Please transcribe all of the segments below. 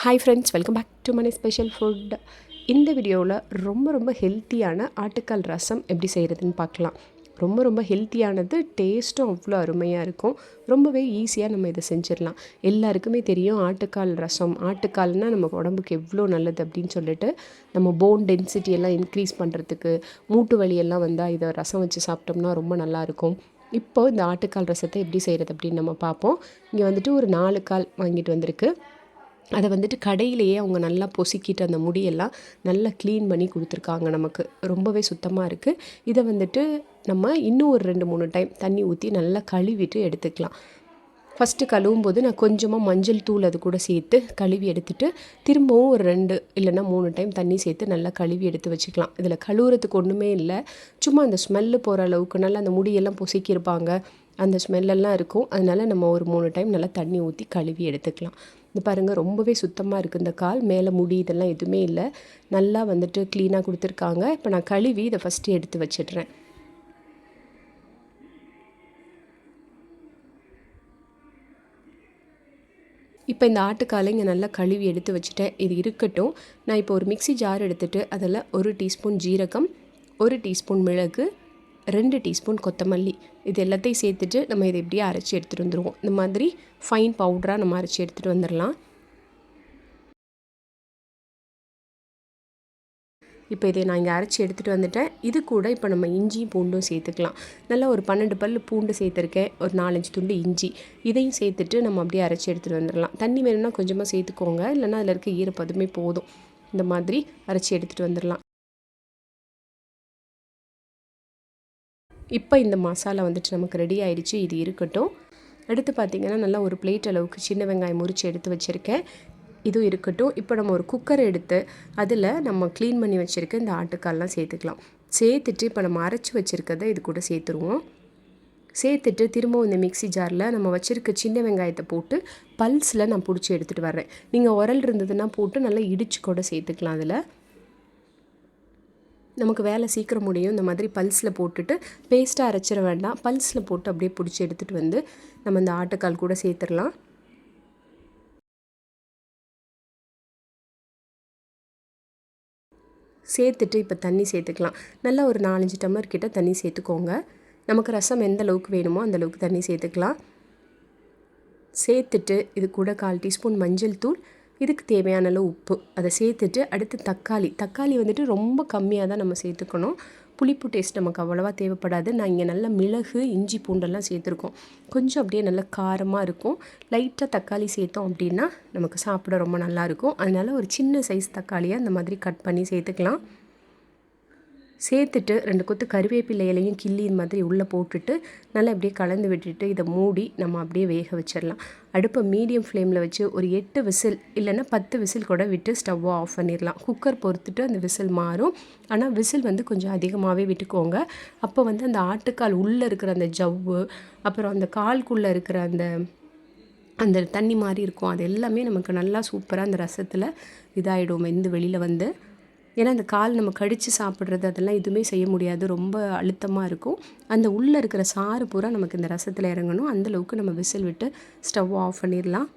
Hi friends welcome back to Mani special food இந்த வீடியோவில் ரொம்ப ரொம்ப ஹெல்த்தியான ஆட்டுக்கால் ரசம் எப்படி செய்கிறதுன்னு பார்க்கலாம். ரொம்ப ரொம்ப ஹெல்த்தியானது டேஸ்ட்டும் அவ்வளோ அருமையாக இருக்கும். ரொம்பவே ஈஸியாக நம்ம இதை செஞ்சிடலாம். எல்லாருக்குமே தெரியும் ஆட்டுக்கால் ரசம். ஆட்டுக்கால்னால் நம்ம உடம்புக்கு எவ்வளோ நல்லது அப்படின்னு சொல்லிட்டு நம்ம போன் டென்சிட்டி எல்லாம் இன்க்ரீஸ் பண்ணுறதுக்கு மூட்டு வலியெல்லாம் வந்தால் இதை ரசம் வச்சு சாப்பிட்டோம்னா ரொம்ப நல்லாயிருக்கும் இப்போ இந்த ஆட்டுக்கால் ரசத்தை எப்படி செய்கிறது அப்படின்னு நம்ம பார்ப்போம். இங்கே வந்துட்டு ஒரு நாலு கால் வாங்கிட்டு வந்திருக்கு. அதை வந்துட்டு கடையிலேயே அவங்க நல்லா பொசுக்கிட்டு அந்த முடியெல்லாம் நல்லா க்ளீன் பண்ணி கொடுத்துருக்காங்க நமக்கு. ரொம்பவே சுத்தமாக இருக்குது இதை வந்துட்டு நம்ம இன்னும் ஒரு ரெண்டு மூணு டைம் தண்ணி ஊற்றி நல்லா கழுவிட்டு எடுத்துக்கலாம். ஃபஸ்ட்டு கழுவும் போது நான் கொஞ்சமாக மஞ்சள் தூள் அது கூட சேர்த்து கழுவி எடுத்துட்டு திரும்பவும் ஒரு ரெண்டு இல்லைன்னா மூணு டைம் தண்ணி சேர்த்து நல்லா கழுவி எடுத்து வச்சுக்கலாம். இதில் கழுவுறதுக்கு ஒன்றுமே இல்லை. சும்மா அந்த ஸ்மெல்லு போகிற அளவுக்கு நல்லா அந்த முடியெல்லாம் பொசுக்கியிருப்பாங்க. அந்த ஸ்மெல்லெல்லாம் இருக்கும். அதனால் நம்ம ஒரு மூணு டைம் நல்லா தண்ணி ஊற்றி கழுவி எடுத்துக்கலாம். இந்த பாருங்கள் ரொம்பவே சுத்தமாக இருக்குது இந்த கால். மேலே முடி இதெல்லாம் எதுவுமே இல்லை. நல்லா வந்துட்டு க்ளீனாக கொடுத்துருக்காங்க. இப்போ நான் கழுவி இதை ஃபஸ்ட்டு எடுத்து வச்சிடுறேன். இப்போ இந்த ஆட்டுக்காலை இங்கே நல்லா கழுவி எடுத்து வச்சுட்டேன். இது இருக்கட்டும். நான் இப்போ ஒரு மிக்சி ஜார் எடுத்துகிட்டு அதில் ஒரு டீஸ்பூன் ஜீரகம் ஒரு டீஸ்பூன் மிளகு ரெண்டு டீஸ்பூன் கொத்தமல்லி. இது எல்லாத்தையும் சேர்த்துட்டு நம்ம இதை எப்படியே அரைச்சி எடுத்துகிட்டு வந்துடுவோம் இந்த மாதிரி ஃபைன் பவுடராக நம்ம அரைச்சி எடுத்துகிட்டு வந்துடலாம் இப்போ இதை நான் இங்கே அரைச்சி எடுத்துகிட்டு வந்துட்டேன். இது கூட இப்போ நம்ம இஞ்சியும் பூண்டும் சேர்த்துக்கலாம். நல்லா ஒரு பன்னெண்டு பல் பூண்டு சேர்த்துருக்கேன். ஒரு நாலஞ்சு துண்டு இஞ்சி. இதையும் சேர்த்துட்டு நம்ம அப்படியே அரைச்சி எடுத்துகிட்டு வந்துடலாம் தண்ணி வேணும்னா கொஞ்சமாக சேர்த்துக்கோங்க. இல்லைனா அதில் இருக்க ஈரப்பதுமே போதும். இந்த மாதிரி அரைச்சி எடுத்துகிட்டு வந்துடலாம் இப்போ இந்த மசாலா வந்துட்டு நமக்கு ரெடி ஆயிடுச்சு இது இருக்கட்டும். அடுத்து பார்த்திங்கன்னா நல்லா ஒரு பிளேட் அளவுக்கு சின்ன வெங்காயம் முறித்து எடுத்து வச்சுருக்கேன். இதுவும் இருக்கட்டும். இப்போ நம்ம ஒரு குக்கர் எடுத்து அதில் நம்ம க்ளீன் பண்ணி வச்சுருக்க இந்த ஆட்டுக்கால்லாம் சேர்த்துக்கலாம். சேர்த்துட்டு இப்போ நம்ம அரைச்சி வச்சுருக்கதை இது கூட சேர்த்துருவோம். சேர்த்துட்டு திரும்பவும் இந்த மிக்சி ஜாரில் நம்ம வச்சுருக்க சின்ன வெங்காயத்தை போட்டு பல்ஸில் நான் பிடிச்சி எடுத்துகிட்டு வர்றேன். நீங்கள் உரல் இருந்ததுன்னா போட்டு நல்லா இடிச்சு கூட சேர்த்துக்கலாம் அதில். நமக்கு வேலை சீக்கிரம் முடியும். இந்த மாதிரி பல்ஸில் போட்டுட்டு பேஸ்ட்டாக அரைச்சிட வேண்டாம். பல்ஸில் போட்டு அப்படியே பிடிச்சி எடுத்துகிட்டு வந்து நம்ம இந்த ஆட்டுக்கால் கூட சேர்த்துடலாம். சேர்த்துட்டு இப்போ தண்ணி சேர்த்துக்கலாம். நல்லா ஒரு நாலஞ்சு டம்ளர் கிட்ட தண்ணி சேர்த்துக்கோங்க. நமக்கு ரசம் எந்த அளவுக்கு வேணுமோ அந்த அளவுக்கு தண்ணி சேர்த்துக்கலாம். சேர்த்துட்டு இது கூட கால் டீஸ்பூன் மஞ்சள் தூள் இதுக்கு தேவையான அளவு உப்பு. அதை சேர்த்துட்டு அடுத்து தக்காளி. தக்காளி வந்துட்டு ரொம்ப கம்மியாக தான் நம்ம சேர்த்துக்கணும். புளிப்பு டேஸ்ட் நமக்கு அவ்வளோவா தேவைப்படாது. நான் இங்கே நல்லா மிளகு இஞ்சி பூண்டெல்லாம் சேர்த்துருக்கோம். கொஞ்சம் அப்படியே நல்லா காரமாக இருக்கும். லைட்டாக தக்காளி சேர்த்தோம் அப்படின்னா நமக்கு சாப்பிட ரொம்ப நல்லாயிருக்கும் அதனால் ஒரு சின்ன சைஸ் தக்காளியை அந்த மாதிரி கட் பண்ணி சேர்த்துக்கலாம். சேர்த்துட்டு ரெண்டு கொத்து கருவேப்பிலை இலையும் கிள்ளி மாதிரி உள்ளே போட்டுட்டு நல்லா அப்படியே கலந்து விட்டுட்டு இதை மூடி நம்ம அப்படியே வேக வச்சிடலாம். அடுப்பை மீடியம் ஃப்ளேமில் வச்சு ஒரு எட்டு விசில் இல்லைன்னா பத்து விசில் கூட விட்டு ஸ்டவ்வை ஆஃப் பண்ணிடலாம். குக்கர் பொறுத்துட்டு அந்த விசில் மாறும். ஆனால் விசில் வந்து கொஞ்சம் அதிகமாகவே விட்டுக்கோங்க. அப்போ வந்து அந்த ஆட்டுக்கால் உள்ளே இருக்கிற அந்த ஜவ்வு அப்புறம் அந்த கால்குள்ளே இருக்கிற அந்த அந்த தண்ணி மாதிரி இருக்கும். அது எல்லாமே நமக்கு நல்லா சூப்பராக அந்த ரசத்தில் இதாகிடும் வெந்து வெளியில் வந்து ஏன்னா அந்த கால் நம்ம கடித்து சாப்பிட்றது அதெல்லாம் எதுவுமே செய்ய முடியாது. ரொம்ப அழுத்தமாக இருக்கும். அந்த உள்ளே இருக்கிற சாறு பூரா நமக்கு இந்த ரசத்தில் இறங்கணும். அந்தளவுக்கு நம்ம விசில் விட்டு ஸ்டவ் ஆஃப் பண்ணிடலாம்.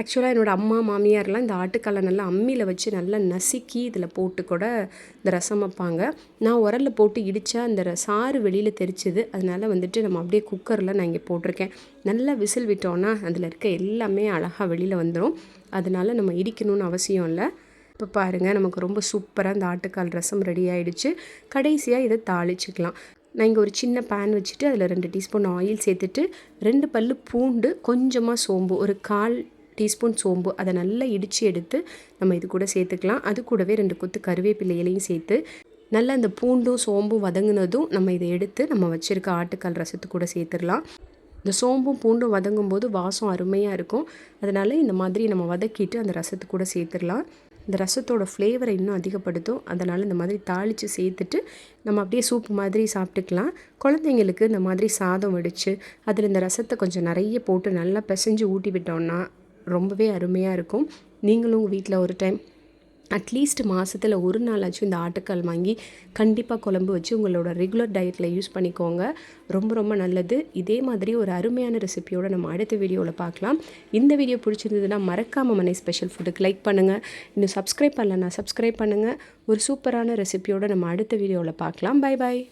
ஆக்சுவலாக என்னோடய அம்மா மாமியார்லாம் இந்த ஆட்டுக்காலை நல்லா அம்மியில் வச்சு நல்லா நசுக்கி இதில் போட்டு கூட இந்த ரசம் வைப்பாங்க. நான் உரலில் போட்டு இடித்தா அந்த சாறு வெளியில் தெரிச்சிது. அதனால் வந்துட்டு நம்ம அப்படியே குக்கரில் நான் இங்கே போட்டிருக்கேன். நல்லா விசில் விட்டோன்னா அதில் இருக்க எல்லாமே அழகாக வெளியில் வந்துடும் அதனால் நம்ம இடிக்கணும்னு அவசியம் இல்லை. இப்போ பாருங்கள் நமக்கு ரொம்ப சூப்பராக இந்த ஆட்டுக்கால் ரசம் ரெடி ஆகிடுச்சு கடைசியாக இதை தாளிச்சிக்கலாம். நான் இங்கே ஒரு சின்ன பேன் வச்சுட்டு அதில் ரெண்டு டீஸ்பூன் ஆயில் சேர்த்துட்டு ரெண்டு பல் பூண்டு கொஞ்சமாக சோம்பு ஒரு கால் டீஸ்பூன் சோம்பு அதை நல்லா இடித்து எடுத்து நம்ம இது கூட சேர்த்துக்கலாம். அது கூடவே ரெண்டு கொத்து கருவேப்பிலை இலையும் சேர்த்து நல்லா அந்த பூண்டும் சோம்பும் வதங்கினதும் நம்ம இதை எடுத்து நம்ம வச்சுருக்க ஆட்டுக்கால் ரசத்து கூட சேர்த்துடலாம். இந்த சோம்பும் பூண்டும் வதங்கும் போது வாசம் அருமையாக இருக்கும். அதனால் இந்த மாதிரி நம்ம வதக்கிட்டு அந்த ரசத்து கூட சேர்த்துடலாம். இந்த ரசத்தோட ஃப்ளேவரை இன்னும் அதிகப்படுத்தும். அதனால் இந்த மாதிரி தாளித்து சேர்த்துட்டு நம்ம அப்படியே சூப் மாதிரி சாப்பிட்டுக்கலாம். குழந்தைங்களுக்கு இந்த மாதிரி சாதம் வடித்து அதில் இந்த ரசத்தை கொஞ்சம் நிறைய போட்டு நல்லா பிசைஞ்சு ஊட்டி விட்டோம்னா ரொம்பவே அருமையாக இருக்கும். நீங்களும் உங்கள் வீட்டில் ஒரு டைம் அட்லீஸ்ட் மாதத்தில் ஒரு நாளாச்சும் இந்த ஆட்டுக்கால் வாங்கி கண்டிப்பாக குழம்பு வச்சு உங்களோட ரெகுலர் டயட்டில் யூஸ் பண்ணிக்கோங்க. ரொம்ப ரொம்ப நல்லது. இதே மாதிரி ஒரு அருமையான ரெசிபியோட நம்ம அடுத்த வீடியோவில் பார்க்கலாம். இந்த வீடியோ பிடிச்சிருந்ததுன்னா மறக்காம மனை ஸ்பெஷல் ஃபுட்டுக்கு லைக் பண்ணுங்கள் இன்னும் சப்ஸ்கிரைப் பண்ணலன்னா சப்ஸ்கிரைப் பண்ணுங்கள் ஒரு சூப்பரான ரெசிபியோட நம்ம அடுத்த வீடியோவில் பார்க்கலாம். Bye bye